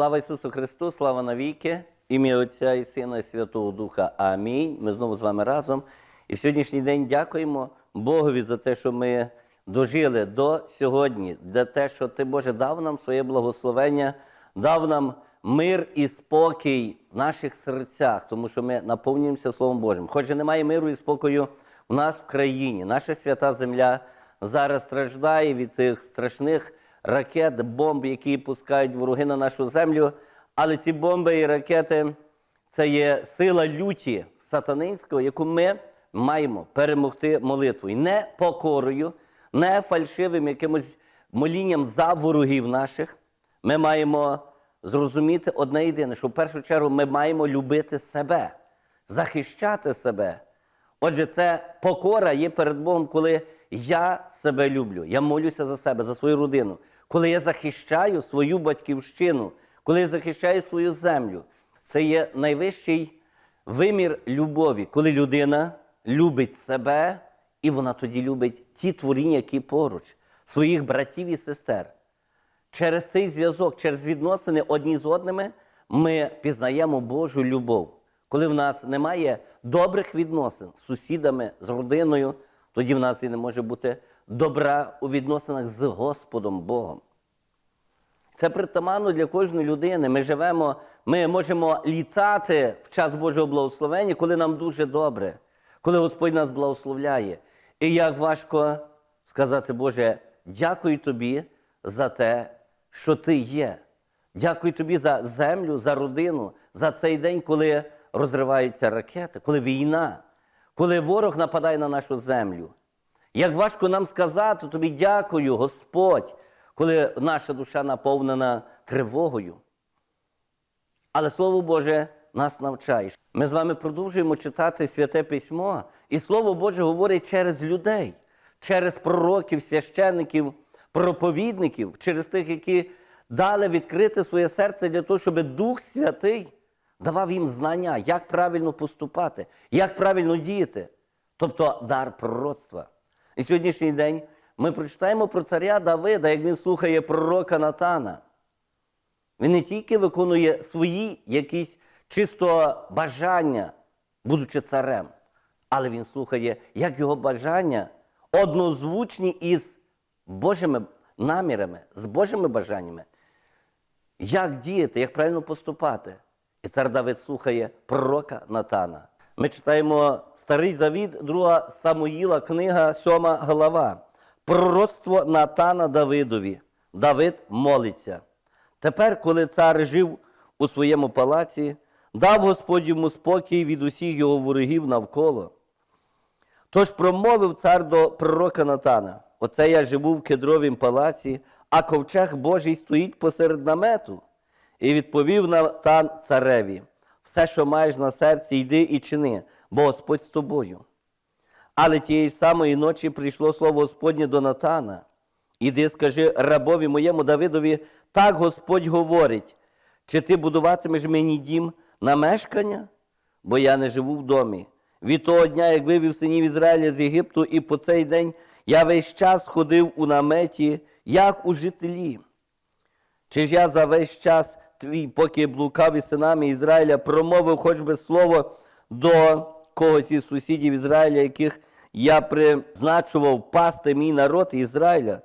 Слава Ісусу Христу, слава навіки, ім'я Отця і Сина і Святого Духа. Амінь. Ми знову з вами разом. І в сьогоднішній день дякуємо Богові за те, що ми дожили до сьогодні, за те, що Ти, Боже, дав нам своє благословення, дав нам мир і спокій в наших серцях, тому що ми наповнюємося Словом Божим. Хоч і немає миру і спокою у нас в країні, наша свята земля зараз страждає від цих страшних ракет, бомб, які пускають вороги на нашу землю. Але ці бомби і ракети це є сила люті сатанинського, яку ми маємо перемогти молитвою. Не покорою, не фальшивим якимось молінням за ворогів наших. Ми маємо зрозуміти одне єдине, що в першу чергу ми маємо любити себе, захищати себе. Отже, це покора є перед Богом, коли я себе люблю, я молюся за себе, за свою родину, коли я захищаю свою батьківщину, коли я захищаю свою землю. Це є найвищий вимір любові, коли людина любить себе, і вона тоді любить ті творіння, які поруч, своїх братів і сестер. Через цей зв'язок, через відносини одні з одними, ми пізнаємо Божу любов. Коли в нас немає добрих відносин з сусідами, з родиною, тоді в нас і не може бути добра у відносинах з Господом Богом. Це притаманно для кожної людини. Ми живемо, ми можемо літати в час Божого благословення, коли нам дуже добре, коли Господь нас благословляє. І як важко сказати, Боже, дякую тобі за те, що ти є. Дякую тобі за землю, за родину, за цей день, коли розриваються ракети, коли війна, коли ворог нападає на нашу землю. Як важко нам сказати тобі дякую, Господь, коли наша душа наповнена тривогою. Але Слово Боже нас навчає. Ми з вами продовжуємо читати Святе Письмо, і Слово Боже говорить через людей, через пророків, священників, проповідників, через тих, які дали відкрити своє серце для того, щоб Дух Святий давав їм знання, як правильно поступати, як правильно діяти. Тобто дар пророцтва. І сьогоднішній день ми прочитаємо про царя Давида, як він слухає пророка Натана. Він не тільки виконує свої якісь чисто бажання, будучи царем, але він слухає, як його бажання однозвучні із Божими намірами, з Божими бажаннями. Як діяти, як правильно поступати. І цар Давид слухає пророка Натана. Ми читаємо Старий Завіт, 2 Самуїла, книга 7 глава. Пророцтво Натана Давидові. Давид молиться. Тепер, коли цар жив у своєму палаці, дав Господь йому спокій від усіх його ворогів навколо. Тож промовив цар до пророка Натана: Оце я живу в кедровім палаці, а ковчег Божий стоїть посеред намету. І відповів Натан цареві: все, що маєш на серці, йди і чини, бо Господь з тобою. Але тієї самої ночі прийшло слово Господнє до Натана. Іди, скажи рабові моєму Давидові, так Господь говорить, чи ти будуватимеш мені дім на мешкання? Бо я не живу в домі. Від того дня, як вивів синів Ізраїля з Єгипту, і по цей день я весь час ходив у наметі, як у жителі. Чи ж я за весь час твій, поки блукав із синами Ізраїля, промовив хоч би слово до когось із сусідів Ізраїля, яких я призначував пасти мій народ Ізраїля?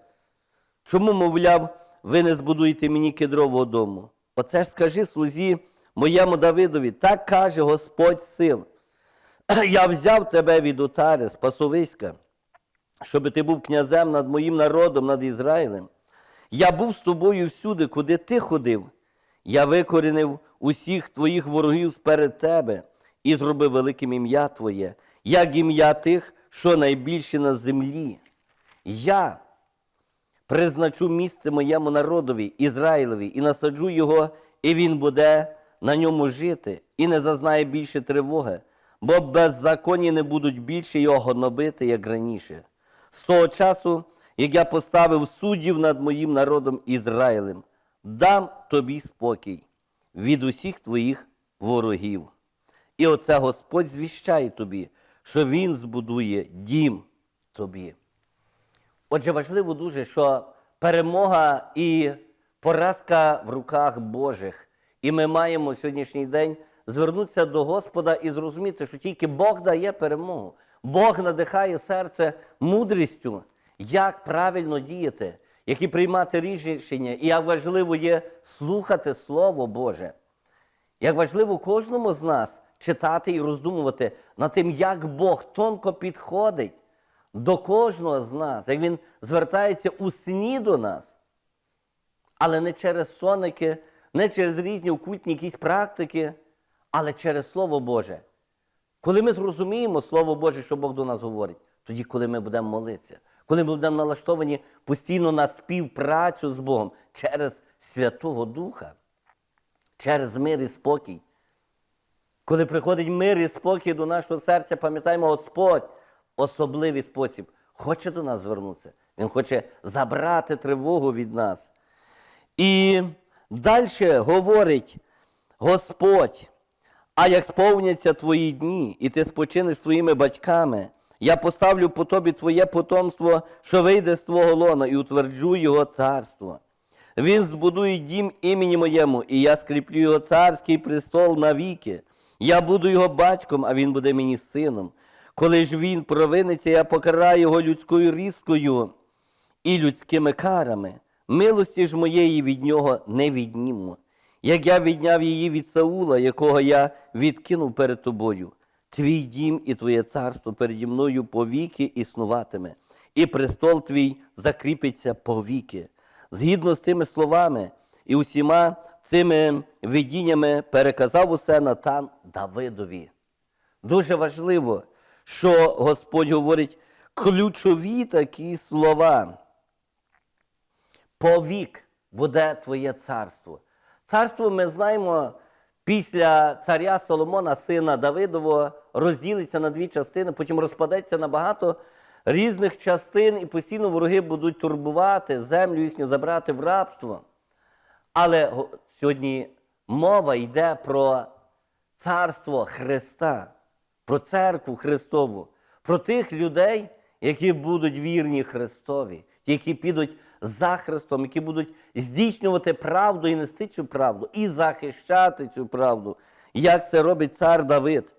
Чому, мовляв, ви не збудуєте мені кедрового дому? Оце ж скажи слузі моєму Давидові, так каже Господь сил. Я взяв тебе від утари, з пасовиська, щоб ти був князем над моїм народом, над Ізраїлем. Я був з тобою всюди, куди ти ходив. Я викорінив усіх твоїх ворогів сперед тебе і зробив великим ім'я Твоє, як ім'я тих, що найбільші на землі. Я призначу місце моєму народові, Ізраїлеві, і насаджу його, і він буде на ньому жити, і не зазнає більше тривоги, бо беззаконні не будуть більше його гнобити, як раніше. З того часу, як я поставив суддів над моїм народом Ізраїлем, дам тобі спокій від усіх твоїх ворогів. І оце Господь звіщає тобі, що Він збудує дім тобі. Отже, важливо дуже, що перемога і поразка в руках Божих. І ми маємо сьогоднішній день звернутися до Господа і зрозуміти, що тільки Бог дає перемогу. Бог надихає серце мудрістю, як правильно діяти, які приймати рішення, і як важливо є слухати Слово Боже. Як важливо кожному з нас читати і роздумувати над тим, як Бог тонко підходить до кожного з нас, як Він звертається у сні до нас, але не через соники, не через різні окультні якісь практики, але через Слово Боже. Коли ми зрозуміємо Слово Боже, що Бог до нас говорить, тоді, коли ми будемо молитися, коли ми будемо налаштовані постійно на співпрацю з Богом через Святого Духа, через мир і спокій. Коли приходить мир і спокій до нашого серця, пам'ятаємо, Господь особливий спосіб хоче до нас звернутися. Він хоче забрати тривогу від нас. І далі говорить Господь, а як сповняться твої дні, і ти спочинеш з твоїми батьками, я поставлю по тобі твоє потомство, що вийде з твого лона, і утверджу його царство. Він збудує дім імені моєму, і я скріплю його царський престол навіки. Я буду його батьком, а він буде мені сином. Коли ж він провиниться, я покараю його людською різкою і людськими карами. Милості ж моєї від нього не відніму. Як я відняв її від Саула, якого я відкинув перед тобою, твій дім і твоє царство переді мною повіки існуватиме, і престол твій закріпиться повіки. Згідно з тими словами і усіма цими видіннями переказав усе Натан Давидові. Дуже важливо, що Господь говорить ключові такі слова. Повік буде твоє царство. Царство ми знаємо після царя Соломона, сина Давидового, розділиться на дві частини, потім розпадеться на багато різних частин, і постійно вороги будуть турбувати землю їхню, забрати в рабство. Але сьогодні мова йде про царство Христа, про церкву Христову, про тих людей, які будуть вірні Христові, ті, які підуть за Христом, які будуть здійснювати правду і нести цю правду, і захищати цю правду, як це робить цар Давид.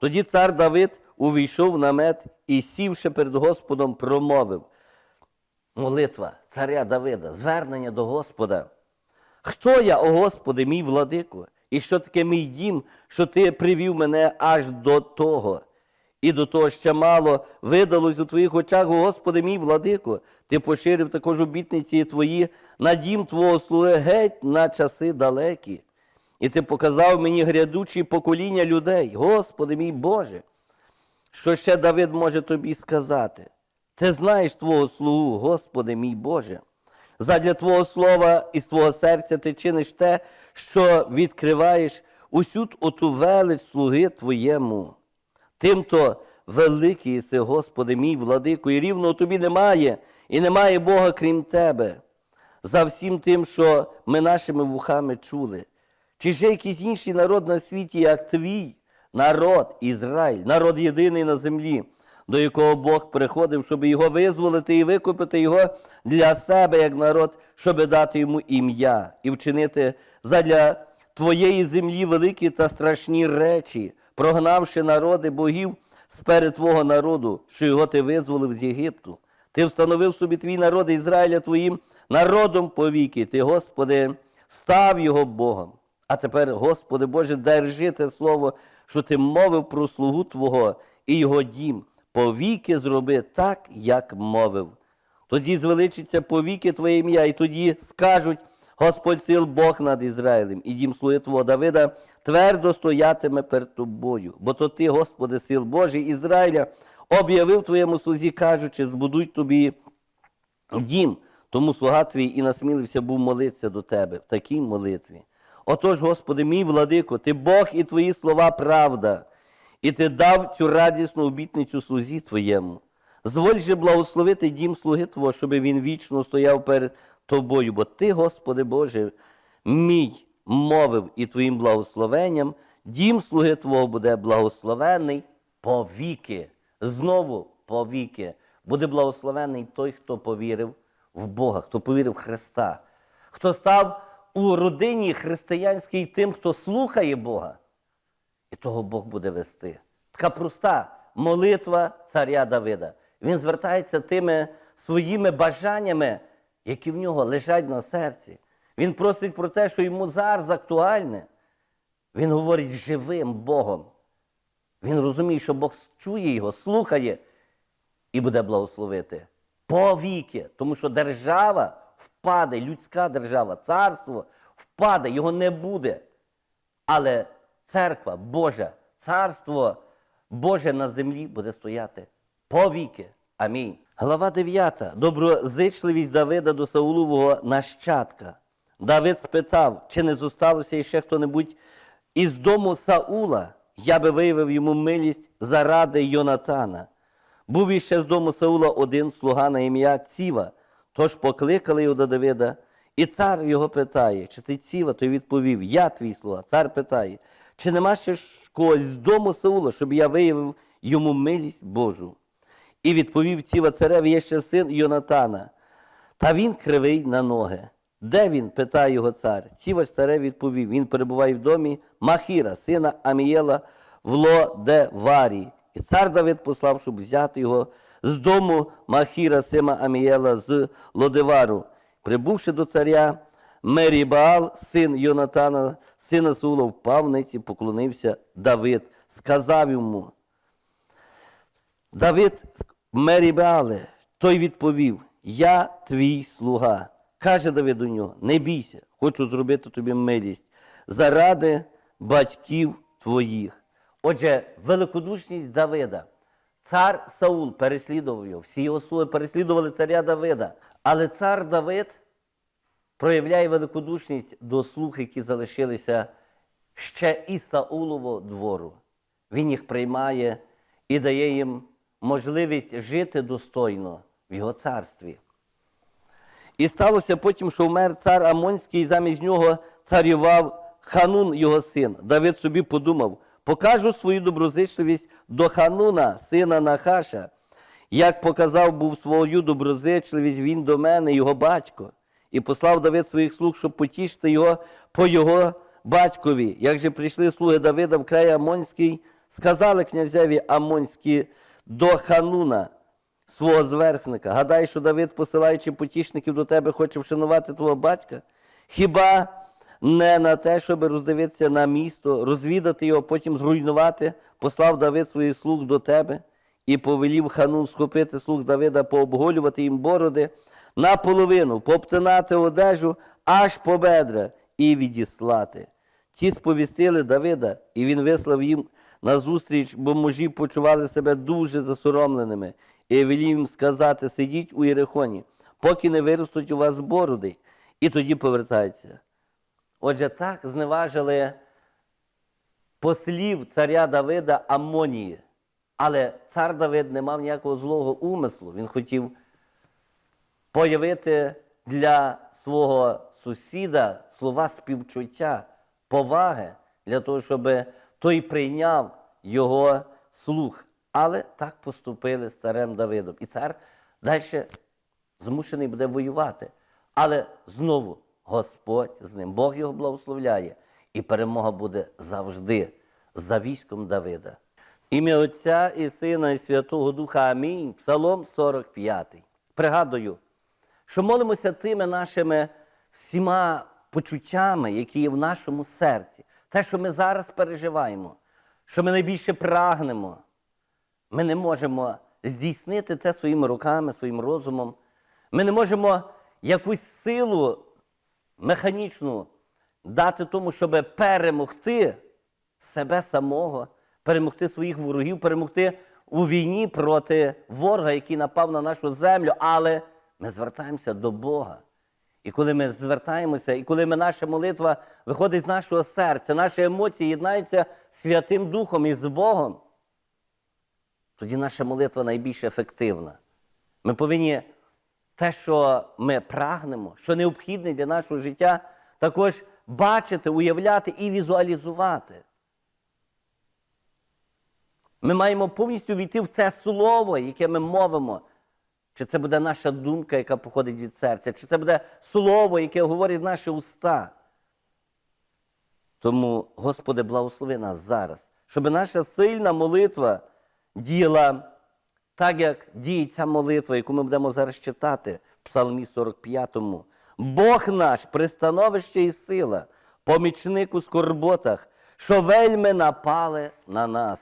Тоді цар Давид увійшов в намет і, сівши перед Господом, промовив. Молитва царя Давида, звернення до Господа. Хто я, о Господи, мій владико, і що таке мій дім, що ти привів мене аж до того? І до того ще мало видалось у твоїх очах, о Господи, мій владико, ти поширив також обітниці твої на дім Твого слуги геть на часи далекі. І ти показав мені грядучі покоління людей, Господи мій Боже, що ще Давид може тобі сказати? Ти знаєш Твого слугу, Господи мій Боже. Задля Твого слова і з Твого серця ти чиниш те, що відкриваєш усю оту велич слуги Твоєму. Тимто великий єси, Господи, мій владико, і рівно тобі немає, і немає Бога крім Тебе. За всім тим, що ми нашими вухами чули. Чи є якийсь інший народ на світі, як твій народ Ізраїль, народ єдиний на землі, до якого Бог приходив, щоб його визволити і викупити його для себе як народ, щоб дати йому ім'я і вчинити задля твоєї землі великі та страшні речі, прогнавши народи богів сперед твого народу, що його ти визволив з Єгипту. Ти встановив собі твій народ Ізраїля твоїм народом повіки. Ти, Господи, став його Богом. А тепер, Господи Боже, держи те слово, що ти мовив про слугу Твого і його дім. Повіки зроби так, як мовив. Тоді звеличиться повіки Твоє ім'я, і тоді скажуть Господь сил Бог над Ізраїлем, і дім слуги Твого Давида твердо стоятиме перед тобою. Бо то ти, Господи, сил Божий Ізраїля, об'явив твоєму слузі, кажучи, збудуй тобі дім. Тому слуга твій і насмілився був молитися до тебе в такій молитві. Отож, Господи, мій владико, ти Бог і твої слова правда, і ти дав цю радісну обітницю слузі твоєму. Зволь же благословити дім слуги Твого, щоб він вічно стояв перед тобою, бо ти, Господи Боже, мій мовив і твоїм благословенням, дім слуги Твого буде благословений повіки. Знову повіки. Буде благословений той, хто повірив в Бога, хто повірив в Христа. хто став у родині християнській тим, хто слухає Бога, і того Бог буде вести. Така проста молитва царя Давида. Він звертається тими своїми бажаннями, які в нього лежать на серці. Він просить про те, що йому зараз актуальне. Він говорить живим Богом. Він розуміє, що Бог чує його, слухає і буде благословити повіки. Тому що держава впаде, людська держава, царство впаде, його не буде. Але церква Божа, царство Боже на землі буде стояти повіки. Амінь. Глава 9. Доброзичливість Давида до Саулового нащадка. Давид спитав, чи не зосталося іще хто-небудь із дому Саула, я би виявив йому милість заради Йонатана. Був іще з дому Саула один слуга на ім'я Ціва, тож покликали його до Давида, і цар його питає, чи ти Ціва, той відповів, я твій слуга. Цар питає, чи нема ще когось з дому Саула, щоб я виявив йому милість Божу. І відповів Ціва цареві, є ще син Йонатана. Та він кривий на ноги. Де він? питає його цар. Ціва царев відповів. Він перебуває в домі Махіра, сина Амієла в Лодеварі. І цар Давид послав, щоб взяти його з дому Махіра, сина Амієла з Лодевару. Прибувши до царя, Мерібаал, син Йонатана, сина Саула, впав ниці, поклонився Давид, сказав йому, Давид Мерібале, той відповів: Я твій слуга. Каже Давид до нього: Не бійся, хочу зробити тобі милість заради батьків твоїх. Отже, великодушність Давида. Цар Саул переслідував його, всі його слуги переслідували царя Давида. Але цар Давид проявляє великодушність до слуг, які залишилися ще із Саулового двору. Він їх приймає і дає їм можливість жити достойно в його царстві. І сталося потім, що вмер цар Амонський, і замість нього царював Ханун, його син. Давид собі подумав, покажу свою доброзичливість до Хануна, сина Нахаша, як показав був свою доброзичливість він до мене, його батько. І послав Давид своїх слуг, щоб потішити його по його батькові. Як же прийшли слуги Давида в край Амонський, сказали князеві Амонські до Хануна, свого зверхника. Гадай, що Давид, посилаючи потішників до тебе, хоче вшанувати твого батька? Хіба не на те, щоб роздивитися на місто, розвідати його, потім зруйнувати, послав Давид своїх слуг до тебе і повелів ханун схопити слуг Давида, пообголювати їм бороди наполовину, пообтинати одежу аж по бедра і відіслати. Ті сповістили Давида, і він вислав їм назустріч, бо мужі почували себе дуже засоромленими, і велів їм сказати: сидіть у Єрихоні, поки не виростуть у вас бороди, і тоді повертаються. Отже, так зневажили послів царя Давида Амонії. Але цар Давид не мав ніякого злого умислу. Він хотів появити для свого сусіда слова співчуття, поваги, для того, щоб той прийняв його слух. Але так поступили з царем Давидом. І цар далі змушений буде воювати. Але знову Господь з ним, Бог його благословляє, і перемога буде завжди за військом Давида. Ім'я Отця і Сина, і Святого Духа Амінь. Псалом 45. Пригадую, що молимося тими нашими всіма почуттями, які є в нашому серці. Те, що ми зараз переживаємо, що ми найбільше прагнемо. Ми не можемо здійснити це своїми руками, своїм розумом. Ми не можемо якусь силу механічну дати тому, щоб перемогти себе самого, перемогти своїх ворогів, перемогти у війні проти ворога, який напав на нашу землю. Але ми звертаємося до Бога. І коли ми звертаємося, і коли ми, наша молитва виходить з нашого серця, наші емоції єднаються Святим Духом і з Богом, тоді наша молитва найбільш ефективна. Ми повинні те, що ми прагнемо, що необхідне для нашого життя, також бачити, уявляти і візуалізувати. Ми маємо повністю війти в те слово, яке ми мовимо чи це буде наша думка, яка походить від серця, чи це буде слово, яке говорять наші уста. Тому, Господи, благослови нас зараз, щоб наша сильна молитва діяла так, як діє ця молитва, яку ми будемо зараз читати в Псалмі 45. Бог наш, пристановище і сила, помічник у скорботах, що вельми напали на нас.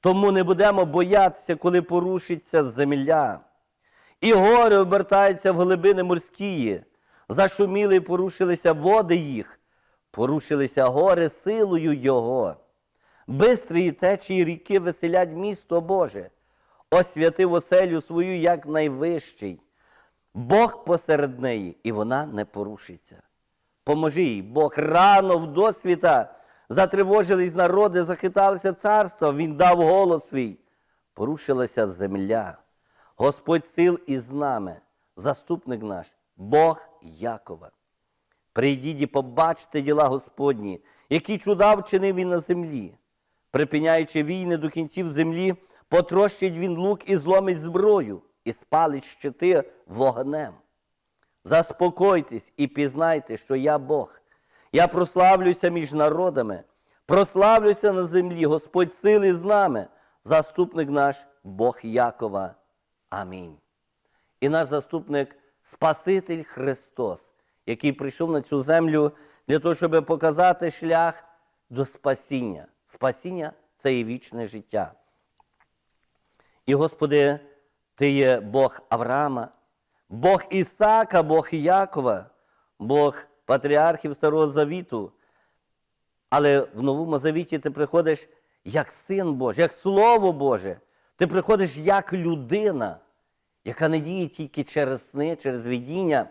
Тому не будемо боятися, коли порушиться земля. І гори обертаються в глибини морські, зашуміли і порушилися води їх, порушилися гори силою Його. Бистрі течії ріки веселять місто Боже, освятив оселю свою як найвищий. Бог посеред неї, і вона не порушиться. Поможи їй, Бог рано в досвіта затривожились народи, захиталися царства, Він дав голос свій. Порушилася земля. Господь сил із нами, заступник наш, Бог Якова. Прийдіть і побачте діла Господні, які чуда вчинив він на землі. Припиняючи війни до кінців землі, потрощить він лук і зломить зброю, і спалить щити вогнем. Заспокойтесь і пізнайте, що я Бог. Я прославлюся між народами, прославлюся на землі, Господь сили з нами, заступник наш Бог Якова. Амінь. І наш заступник Спаситель Христос, який прийшов на цю землю для того, щоб показати шлях до спасіння. Спасіння це і вічне життя. І, Господи, Ти є Бог Авраама, Бог Ісака, Бог Якова, Бог патріархів Старого Завіту. Але в Новому Завіті ти приходиш як син Божий, як Слово Боже. Ти приходиш як людина, яка не діє тільки через сни, через видіння,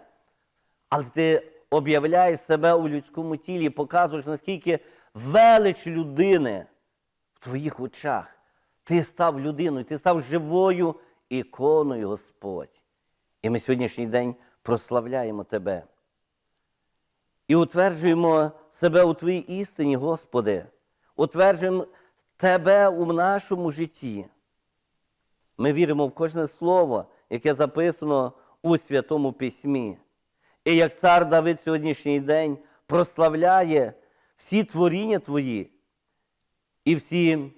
але ти об'являєш себе у людському тілі, показуєш, наскільки велич людини в твоїх очах. Ти став людиною, ти став живою іконою, Господь. І ми сьогоднішній день прославляємо Тебе. І утверджуємо себе у Твоїй істині, Господи, утверджуємо Тебе у нашому житті. Ми віримо в кожне слово, яке записано у Святому Письмі. І як цар Давид сьогоднішній день прославляє всі творіння Твої і всі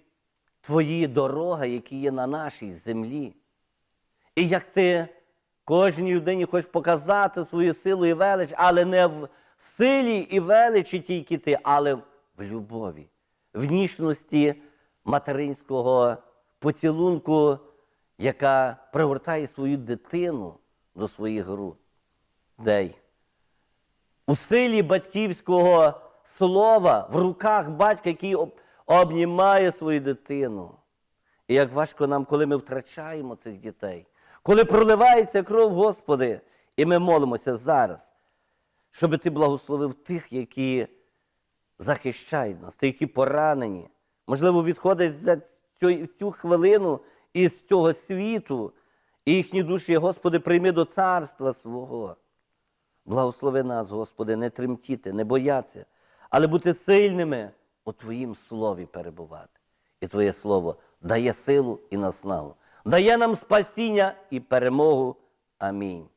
Твої дороги, які є на нашій землі. І як ти кожній людині хочеш показати свою силу і велич, але не в силі і величі тільки ти, але в любові, в ніжності материнського поцілунку, яка пригортає свою дитину до своїх груд. Дай. У силі батьківського слова в руках батька, який обнімає свою дитину. І як важко нам, коли ми втрачаємо цих дітей, коли проливається кров, Господи, і ми молимося зараз, щоб Ти благословив тих, які захищають нас, тих, які поранені, можливо, відходять за цю хвилину із цього світу, і їхні душі, Господи, прийми до царства свого. Благослови нас, Господи, не тремтіти, не боятися, але бути сильними у Твоїм слові перебувати. І Твоє Слово дає силу і наснагу, дає нам спасіння і перемогу. Амінь.